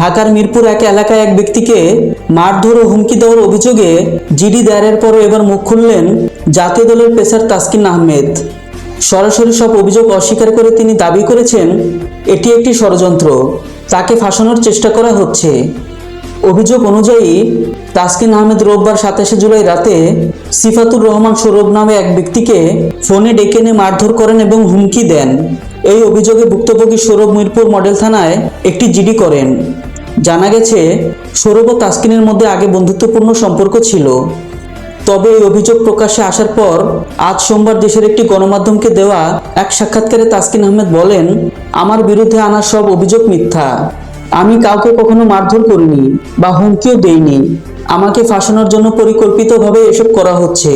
ঢাকার মিরপুর এক এলাকায় এক ব্যক্তিকে মারধর ও হুমকি দেওয়ার অভিযোগে জিডি দায়েরের পরও এবার মুখ খুললেন জাতীয় দলের পেসার তাসকিন আহমেদ। সরাসরি সব অভিযোগ অস্বীকার করে তিনি দাবি করেছেন, এটি একটি ষড়যন্ত্র। তাকে ফাঁসানোর চেষ্টা করা হচ্ছে। অভিযোগ অনুযায়ী, তাসকিন আহমেদ রোববার সাতাশে জুলাই রাতে সিফাতুর রহমান সৌরভ নামে এক ব্যক্তিকে ফোনে ডেকে এনে মারধর করেন এবং হুমকি দেন। এই অভিযোগে ভুক্তভোগী সৌরভ মিরপুর মডেল থানায় একটি জিডি করেন। জানা গেছে, সৌরভ ও তাসকিনের মধ্যে আগে বন্ধুত্বপূর্ণ সম্পর্ক ছিল। তবে এই অভিযোগ প্রকাশে আসার পর আজ সোমবার দেশের একটি গণমাধ্যমকে দেওয়া এক সাক্ষাৎকারে তাসকিন আহমেদ বলেন, আমার বিরুদ্ধে আনা সব অভিযোগ মিথ্যা। আমি কাউকে কখনো মারধর করিনি বা হুমকিও দেইনি। আমাকে ফাঁসানোর জন্য পরিকল্পিতভাবে এসব করা হচ্ছে।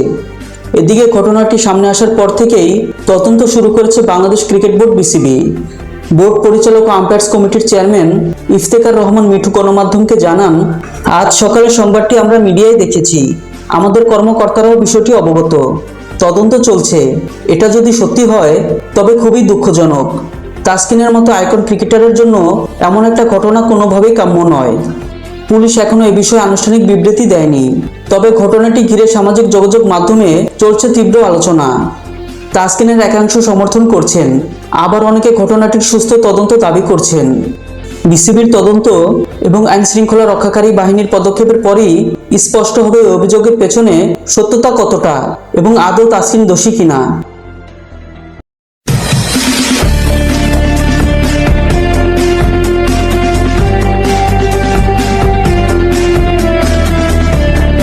এদিকে ঘটনাটি সামনে আসার পর থেকেই তদন্ত শুরু করেছে Bangladesh cricket board BCB. Board পরিচালক আম্পায়ার্স কমিটির চেয়ারম্যান ইফতেকার রহমান মিঠু গণমাধ্যমকে জানান, আজ সকালে সংবাদটি আমরা মিডিয়ায় দেখেছি। আমাদের কর্মকর্তারাও বিষয়টি অবগত। তদন্ত চলছে। এটা যদি সত্যি হয়, তবে খুবই দুঃখজনক। তাসকিনের মতো আইকন ক্রিকেটারের জন্য এমন একটা ঘটনা কোনোভাবেই কাম্য নয়। পুলিশ এখনও এ বিষয়ে আনুষ্ঠানিক বিবৃতি দেয়নি। তবে ঘটনাটি ঘিরে সামাজিক যোগাযোগ মাধ্যমে চলছে তীব্র আলোচনা। তাসকিনের একাংশ সমর্থন করছেন। আবার অনেকে ঘটনাটির সুস্থ তদন্ত দাবি করছেন। বিসিবির তদন্ত এবং আইন শৃঙ্খলা রক্ষাকারী বাহিনীর পদক্ষেপের পরই স্পষ্ট হবে অভিযোগের পেছনে সত্যতা কতটা এবং আদৌ তাসকিন দোষী কিনা।